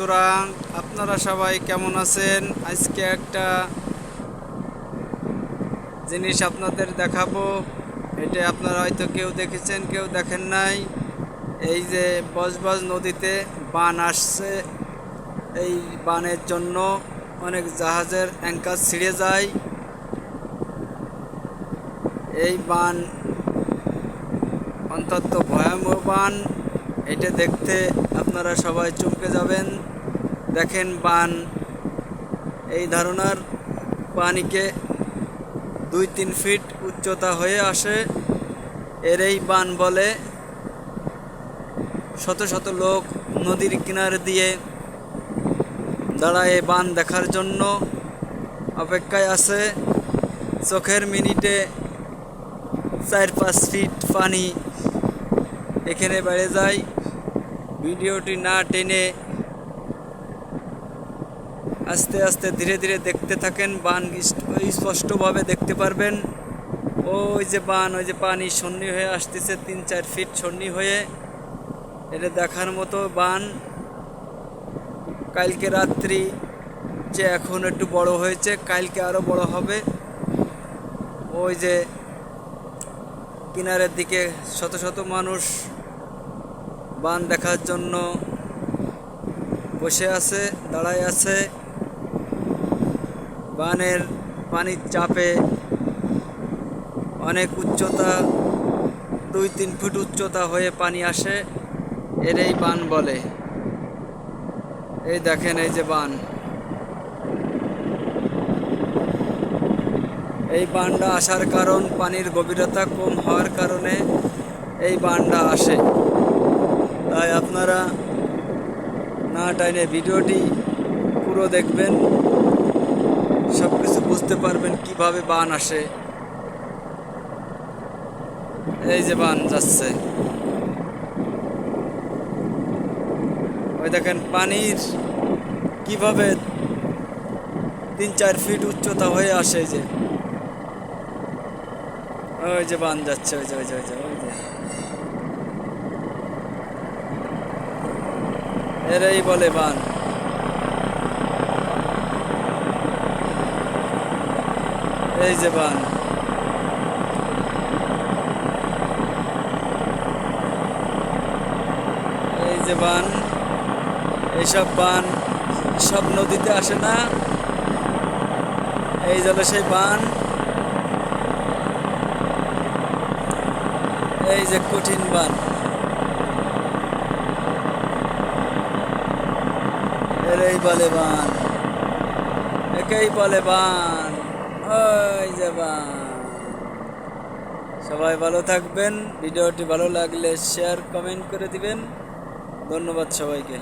বন্ধুরা, আপনারা সবাই কেমন আছেন? আজকে একটা জিনিস আপনাদের দেখাবো। এটা আপনারা হয়তো কেউ দেখেছেন, কেউ দেখেন নাই। এই যে বজবজ নদীতে বান আসছে। এই বানের জন্য অনেক জাহাজের অ্যাঙ্কার ছিঁড়ে যায়। এই বান অন্তত ভয়াবহ বান। এটা দেখতে আপনারা সবাই চমকে যাবেন। দেখেন বান। এই ধারণার পানিকে দুই তিন ফিট উচ্চতা হয়ে আসে। এর এই বান বলে। শত শত লোক নদীর কিনার দিয়ে দাঁড়ায় বান দেখার জন্য। অপেক্ষায় আছে। চোখের মিনিটে চার পাঁচ ফিট পানি। এখানে বেড়ে যায়। ভিডিওটি না টেনে আস্তে আস্তে ধীরে ধীরে দেখতে থাকেন, বান স্পষ্টভাবে দেখতে পারবেন। ওই যে বান, ওই যে পানি সন্নি হয়ে আসতেছে, তিন চার ফিট সন্নি হয়ে। এটা দেখার মতো বান। কালকে রাত্রি যে এখন একটু বড় হয়েছে, কালকে আরও বড় হবে। ওই যে কিনারের দিকে শত শত মানুষ বান দেখার জন্য বসে আছে, দাঁড়ায় আছে। বানের পানির চাপে অনেক উচ্চতা, দুই তিন ফুট উচ্চতা হয়ে পানি আসে এর এই বান বলে। এই দেখেন এই যে বান। এই বানটা আসার কারণ পানির গভীরতা কম হওয়ার কারণে এই বানটা আসে। তাই আপনারা না টাইনে ভিডিওটি পুরো দেখবেন সব কিছু বুঝতে পারবেন কীভাবে বান আসে। এই যে বান যাচ্ছে। ওই দেখেন পানির কীভাবে তিন চার ফিট উচ্চতা হয়ে আসে যে। ওই যে বান যাচ্ছে, ওই যে ওই যে ওই যে ওই যে। এরাই বলে বান। এই যে বান। এই যে বান। এইসব বান সব নদীতে আসে না। এই জলে সেই বান। এই যে কঠিন বান। এরই বলে বান একেই বলে বান ওই যে বান। সবাই ভালো থাকবেন, ভিডিওটি ভালো লাগলে শেয়ার কমেন্ট করে দিবেন। ধন্যবাদ সবাইকে।